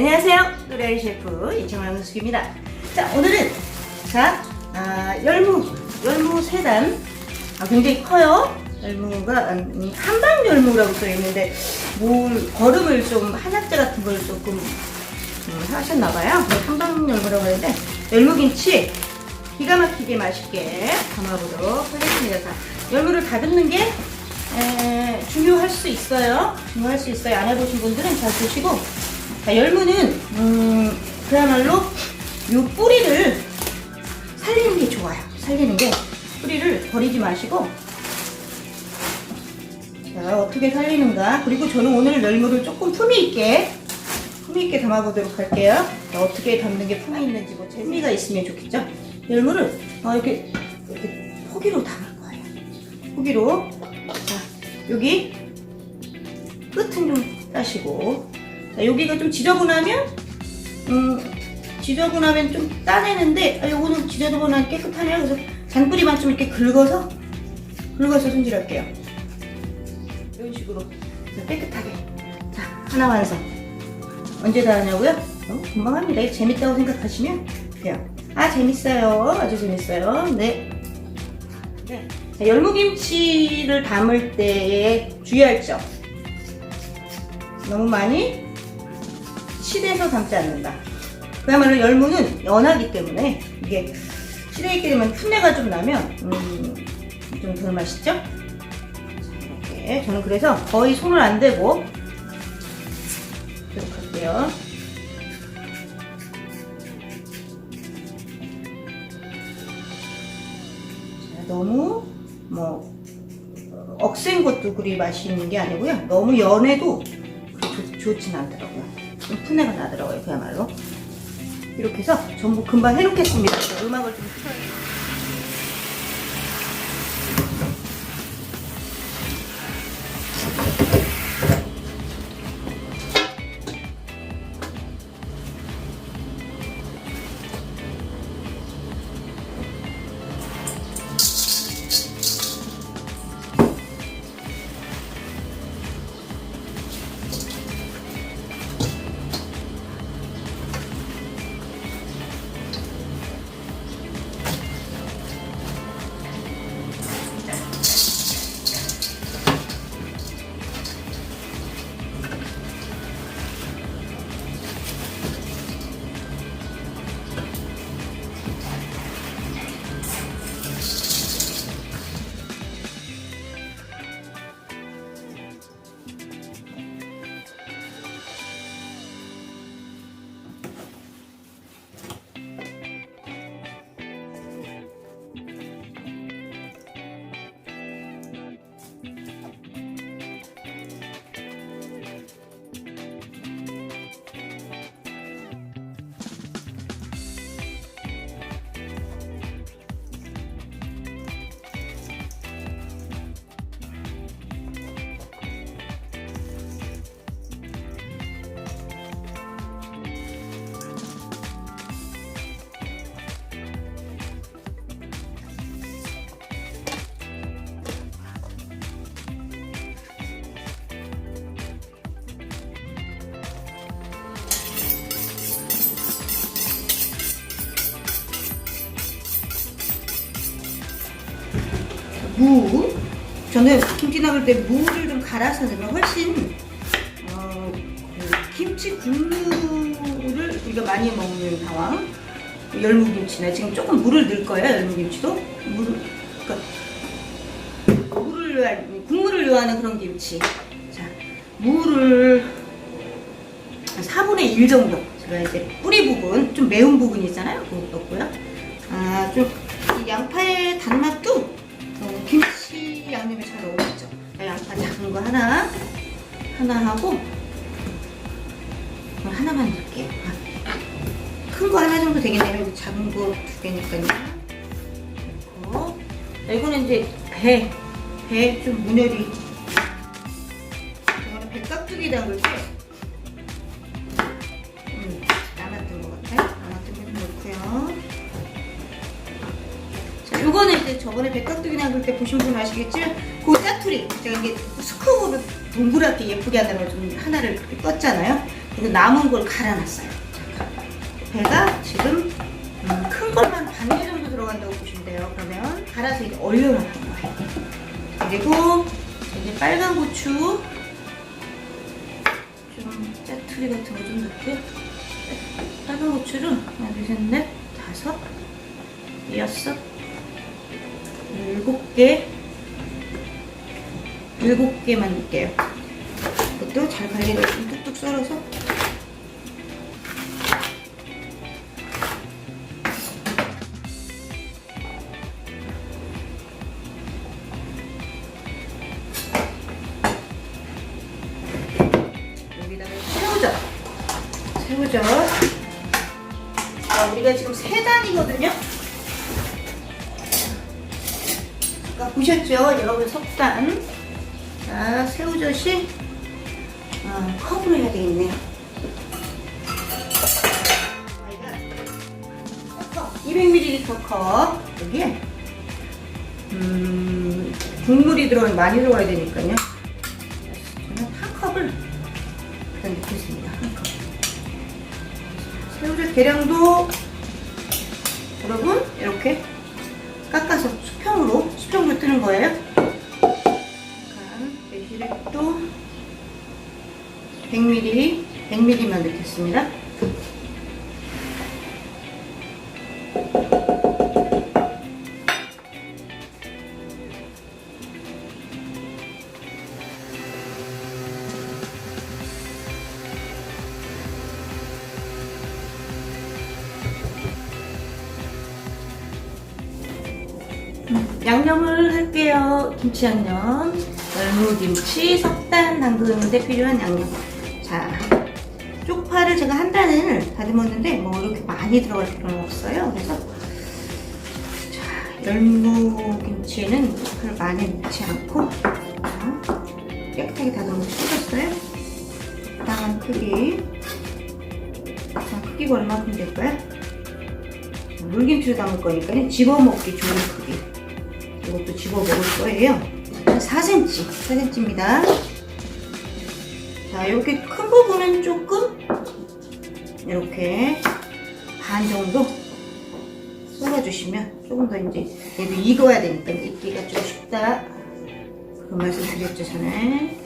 안녕하세요. 노래의 셰프 이정환 은숙입니다. 자, 오늘은 자, 아, 열무, 열무 세단 아, 굉장히 커요. 열무가 음, 한방 열무라고 써 있는데 뭘 거름을 좀 한약재 같은 걸 조금 음, 하셨나봐요. 한방 열무라고 하는데 열무김치 기가 막히게 맛있게 담아보도록 하겠습니다. 자, 열무를 다듬는 게 에, 중요할 수 있어요. 중요할 수 있어요. 안 해보신 분들은 잘 보시고 자, 열무는 음, 그야말로 요 뿌리를 살리는 게 좋아요. 살리는 게 뿌리를 버리지 마시고 자 어떻게 살리는가 그리고 저는 오늘 열무를 조금 품위 있게 품위 있게 담아보도록 할게요. 자, 어떻게 담는 게 품위 있는지 뭐 재미가 있으면 좋겠죠. 열무를 어, 이렇게 이렇게 포기로 담을 거예요. 포기로 자 여기 끝은 좀 따시고 자, 여기가 좀 지저분하면 음 지저분하면 좀 따내는데 아, 요거는 지저분하면 깨끗하네요. 그래서 잔뿌리만 좀 이렇게 긁어서 긁어서 손질할게요. 이런 식으로 자, 깨끗하게 자 하나 완성. 언제 다 하냐고요? 어, 금방 합니다. 재밌다고 생각하시면 돼요. 아 재밌어요. 아주 재밌어요. 네. 네. 자, 열무김치를 담을 때에 주의할 점. 너무 많이 시대에서 담지 않는다. 그야말로 열무는 연하기 때문에 이게 시대에 있게 되면 풋내가 좀 나면 음, 좀 덜 맛있죠? 자, 이렇게 저는 그래서 거의 손을 안 대고 이렇게 할게요. 자, 너무 뭐 어, 억센 것도 그리 맛있는 게 아니고요. 너무 연해도 좋진 않더라고요. 좀 풋내가 나더라고요. 그야말로. 이렇게 해서 전부 금방 해놓겠습니다. 자, 음악을 좀 틀어요. 무. 저는 김치 담을 때 무를 좀 갈아서 넣으면 훨씬 어, 그 김치 국물을 우리가 많이 먹는 상황. 열무김치나 지금 조금 물을 넣을 거예요. 열무김치도 물을 그러니까 물을 넣어야 국물을 요하는 그런 김치. 자, 무를 한 4분의 1 정도. 제가 이제 뿌리 부분, 좀 매운 부분 있잖아요. 그거 넣고요. 배, 배 좀 문열이. 이거는 백각두기 담글 때, 음, 남았던 것 같아요. 남았던 거좀 넣고요. 자, 요거는 이제 저번에 백각두기 담글 때 보신 분 아시겠지만 그 짜투리 제가 이게 스쿠브로 동그랗게 예쁘게 한다고 좀 하나를 이렇게 떴잖아요. 이거 남은 걸 갈아놨어요. 배가 지금 음, 큰 것만 반 개 정도 들어간다고 보시면 돼요. 그러면 갈아서 이제 얼려놓는 거예요. 그리고 이제 빨간 고추 좀 짜투리 같은 거 좀 넣을게요. 빨간 고추를 하나, 둘, 셋, 넷, 다섯, 여섯, 일곱 개, 일곱 개만 넣을게요. 이것도 잘좀 뚝뚝 썰어서 컵 여기에 음, 국물이 들어가 많이 들어가야 되니까요 저는 한 컵을 일단 넣겠습니다. 한 컵. 새우젓 계량도 여러분 이렇게 깎아서 수평으로 수평으로 뜨는 거예요. 매실액도 100ml 100ml만 넣겠습니다. 양념을 할게요. 김치 양념, 열무김치, 석단 담그는데 필요한 양념. 자, 쪽파를 제가 한 단을 다듬었는데 뭐 이렇게 많이 들어갈 필요는 없어요. 그래서 자, 열무김치는 쪽파를 많이 넣지 않고 자, 깨끗하게 다듬어서 씻었어요. 적당한 크기. 자, 크기가 얼마큼 될까요? 물김치를 담을 거니까 집어먹기 좋은 크기. 이것도 집어 먹을 거예요. 4cm, 4cm입니다. 자, 이렇게 큰 부분은 조금 이렇게 반 정도 썰어주시면 조금 더 이제 얘도 익어야 되니까 익기가 좀 쉽다. 그런 말씀 드렸죠, 전에.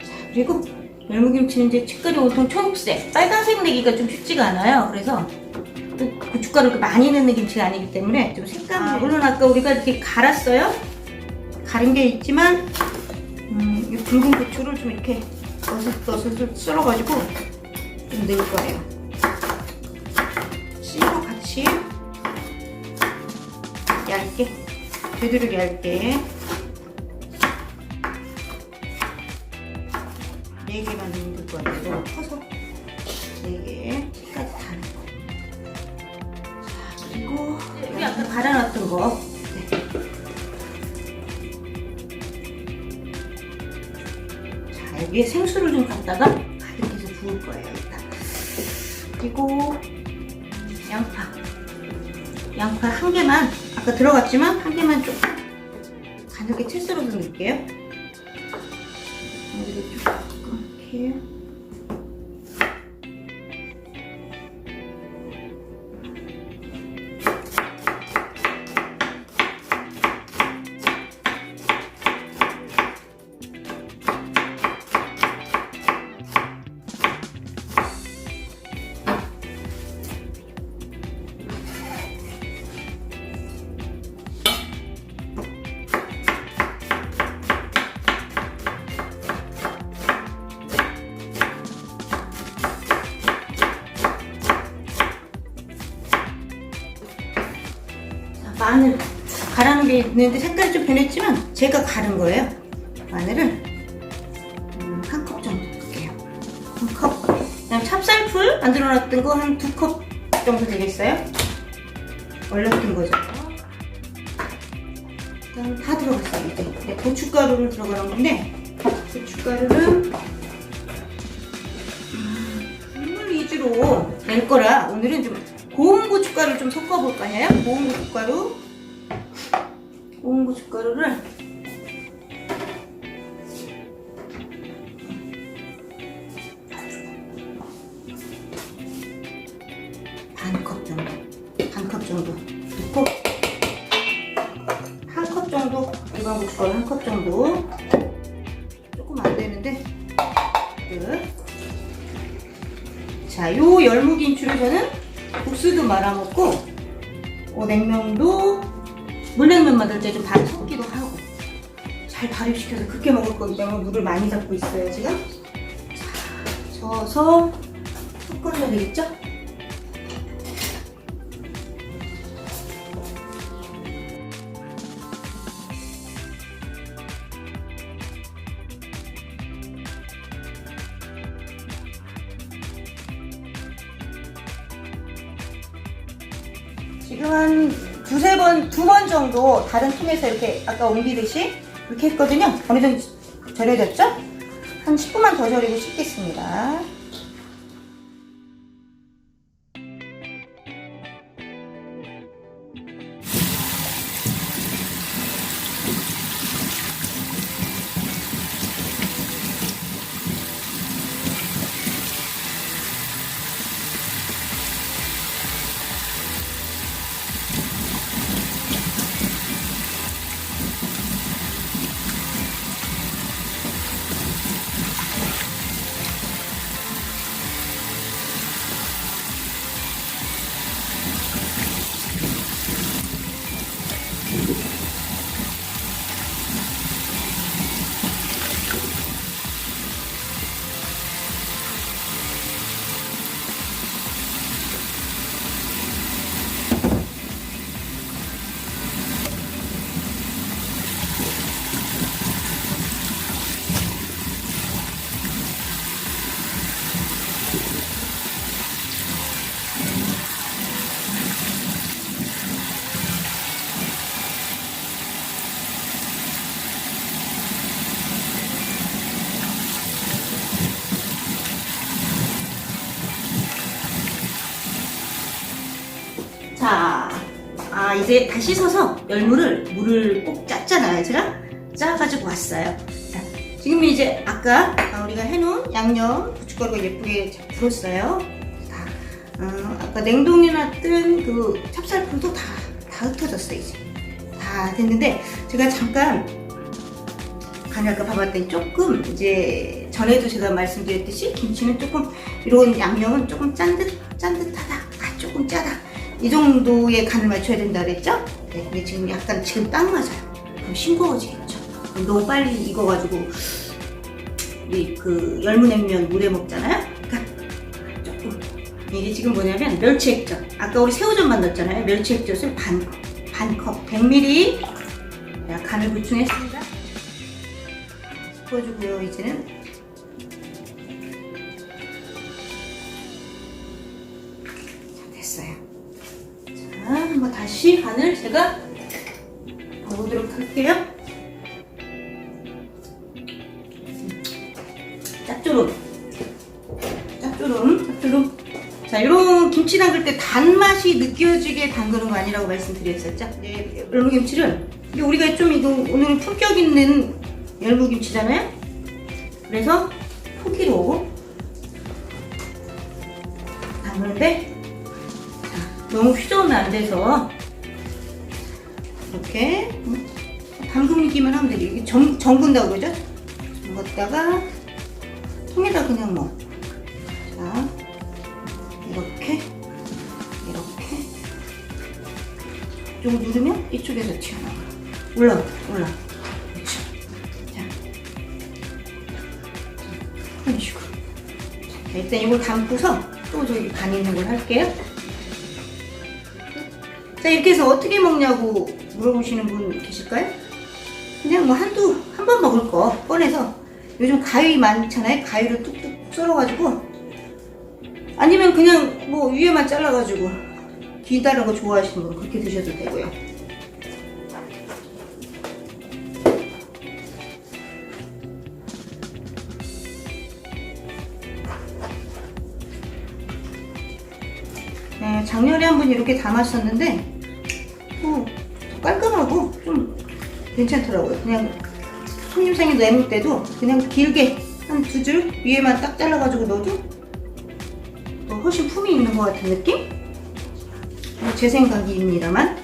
자, 그리고 열무김치는 이제 색깔이 보통 초록색, 빨간색 내기가 좀 쉽지가 않아요. 그래서 또 고춧가루 를 많이 넣는 김치가 아니기 때문에 좀 색감이 아, 물론 아까 우리가 이렇게 갈았어요. 갈은 게 있지만 음, 이 붉은 고추를 좀 이렇게 어슷어슷 썰어가지고 좀 넣을 거예요. 씨도 같이 얇게 되도록 얇게 여기에 생수를 좀 갖다가 가득 해서 부을 거예요 일단. 그리고 양파. 양파 한 개만 아까 들어갔지만 한 개만 조금 가늘게 채 썰어서 넣을게요. 여기를 조금 이렇게. 갈아놓은 게 있는데 색깔이 좀 변했지만 제가 갈은 거예요. 마늘을 음, 한컵 정도 넣을게요. 한 컵. 그다음 찹쌀풀 만들어 놨던 거 한 두 컵 정도 되겠어요? 얼렸던 거죠. 그다음 다 들어갔어요 이제. 네, 고춧가루를 들어가는 건데 고춧가루는 음, 국물 위주로 낼 거라 오늘은 좀 고운 고춧가루를 좀 섞어볼까 해요. 고운 고춧가루. 고운 고춧가루를 반 컵 정도, 반 컵 정도 넣고 한 컵 정도 일반 고춧가루 한 컵 정도. 조금 안 되는데. 그. 자, 요 열무김치를 저는 국수도 말아먹고 오, 냉면도 물냉면 만들 때 좀 반 섞기도 하고 잘 발효시켜서 그렇게 먹을 거기 때문에 물을 많이 잡고 있어요 지금. 자, 저어서 섞어줘야 되겠죠? 지금 한 두세 번, 두 번 정도 다른 통에서 이렇게 아까 옮기듯이 이렇게 했거든요. 어느 정도 절여졌죠? 한 10분만 더 절이고 씻겠습니다. 이제 다 씻어서 열무를 물을 꼭 짰잖아요, 제가 짜가지고 왔어요. 자, 지금 이제 아까 아, 우리가 해놓은 양념 고춧가루가 예쁘게 잘 불었어요. 다, 어, 아까 냉동해놨던 그 찹쌀풀도 다, 다 흩어졌어 이제 다 됐는데 제가 잠깐 간을 아까 봐봤더니 조금 이제 전에도 제가 말씀드렸듯이 김치는 조금 이런 양념은 조금 짠듯 짠듯하다, 아 조금 짜다. 이 정도의 간을 맞춰야 된다 그랬죠? 네, 근데 지금 약간 지금 딱 맞아요. 그럼 싱거워지겠죠? 너무 빨리 익어가지고 우리 그 열무냉면 물에 먹잖아요? 그러니까 조금 이게 지금 뭐냐면 멸치 액젓 아까 우리 새우젓 만났잖아요 멸치 액젓을 반, 반컵 100ml 자, 간을 보충했습니다 섞어주고요 이제는 다시 간을 제가 넣어보도록 할게요. 짭조름. 짭조름, 짭조름. 자, 이런 김치 담글 때 단맛이 느껴지게 담그는 거 아니라고 말씀드렸었죠? 네, 열무김치를. 이게 우리가 좀 이거 오늘 품격 있는 열무김치잖아요? 그래서 포기로 담그는데 너무 휘저으면 안 돼서 이렇게 담그기만 하면 되죠. 이게 정, 정근다고 그러죠? 담갔다가 통에다 그냥 뭐. 자, 이렇게, 이렇게. 이쪽을 누르면 이쪽에서 튀어나와. 올라가, 올라가. 그렇죠. 자. 이런 식으로. 자, 일단 이걸 담고서 또 저기 간 있는 걸 할게요. 자 이렇게 해서 어떻게 먹냐고 물어보시는 분 계실까요? 그냥 뭐 한두 한 번 먹을 거 꺼내서. 요즘 가위 많잖아요. 가위로 뚝뚝 썰어가지고. 아니면 그냥 뭐 위에만 잘라가지고 기다란 거 좋아하시는 분 그렇게 드셔도 되고요. 네, 작년에 한 번 이렇게 담았었는데 괜찮더라고요. 그냥 손님상에 내놓을 때도 그냥 길게 한 두 줄 위에만 딱 잘라가지고 넣어도 또 훨씬 품이 있는 것 같은 느낌? 뭐제 생각입니다만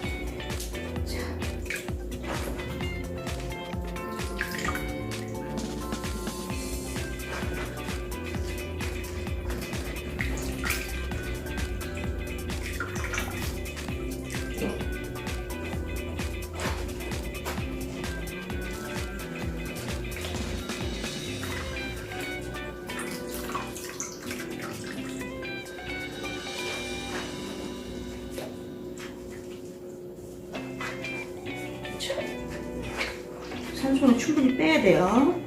산소는 충분히 빼야 돼요.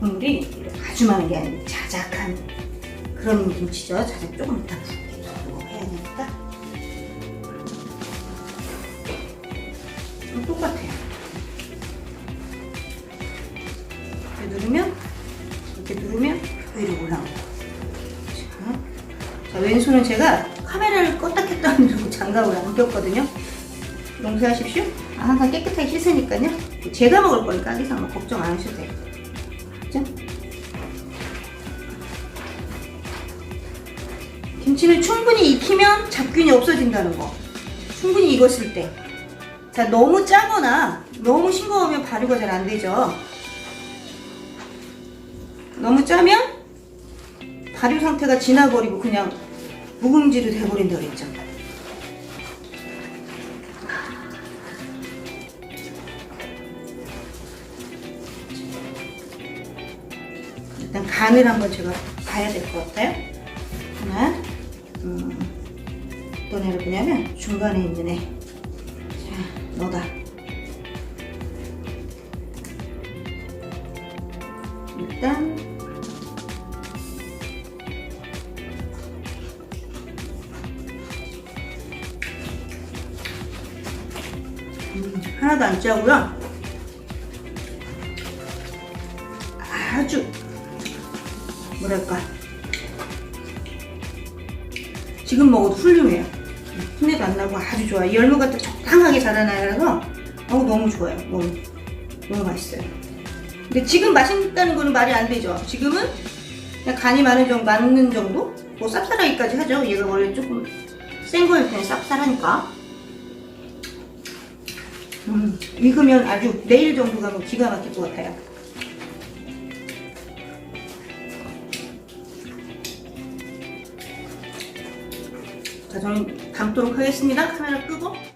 국물이 아주 많은 게 아니고 자작한 그런 김치죠. 자작 조금 이따 해야 되니까. 좀 똑같아 자 왼손은 제가 카메라를 껐다 켰다 하느라고 장갑을 안 꼈거든요. 용서하십시오. 아, 항상 깨끗하게 씻으니까요. 제가 먹을 거니까 아기상 뭐 걱정 안 하셔도 돼요. 그죠? 김치는 충분히 익히면 잡균이 없어진다는 거. 충분히 익었을 때. 자, 너무 짜거나 너무 싱거우면 발효가 잘 안 되죠. 너무 짜면 발효 상태가 지나버리고 그냥 묵은지로 돼버린다 그랬죠. 일단 간을 한번 제가 봐야 될 것 같아요. 하나, 음, 어떤 애를 보냐면 중간에 있는 애. 자, 너다. 일단 하나도 안 짜고요. 아주 뭐랄까 지금 먹어도 훌륭해요. 풋내도 안 나고 아주 좋아요. 이 열무가 또 적당하게 자라나서 어우 너무 좋아요. 너무 너무 맛있어요. 근데 지금 맛있다는 거는 말이 안 되죠. 지금은 그냥 간이 많은 정도, 맞는 정도? 뭐 쌉쌀하기까지 하죠. 얘가 원래 조금 센 거일 때는 쌉쌀하니까. 음, 익으면 아주 내일 정도 가면 기가 막힐 것 같아요. 자, 저는 담도록 하겠습니다. 카메라 끄고.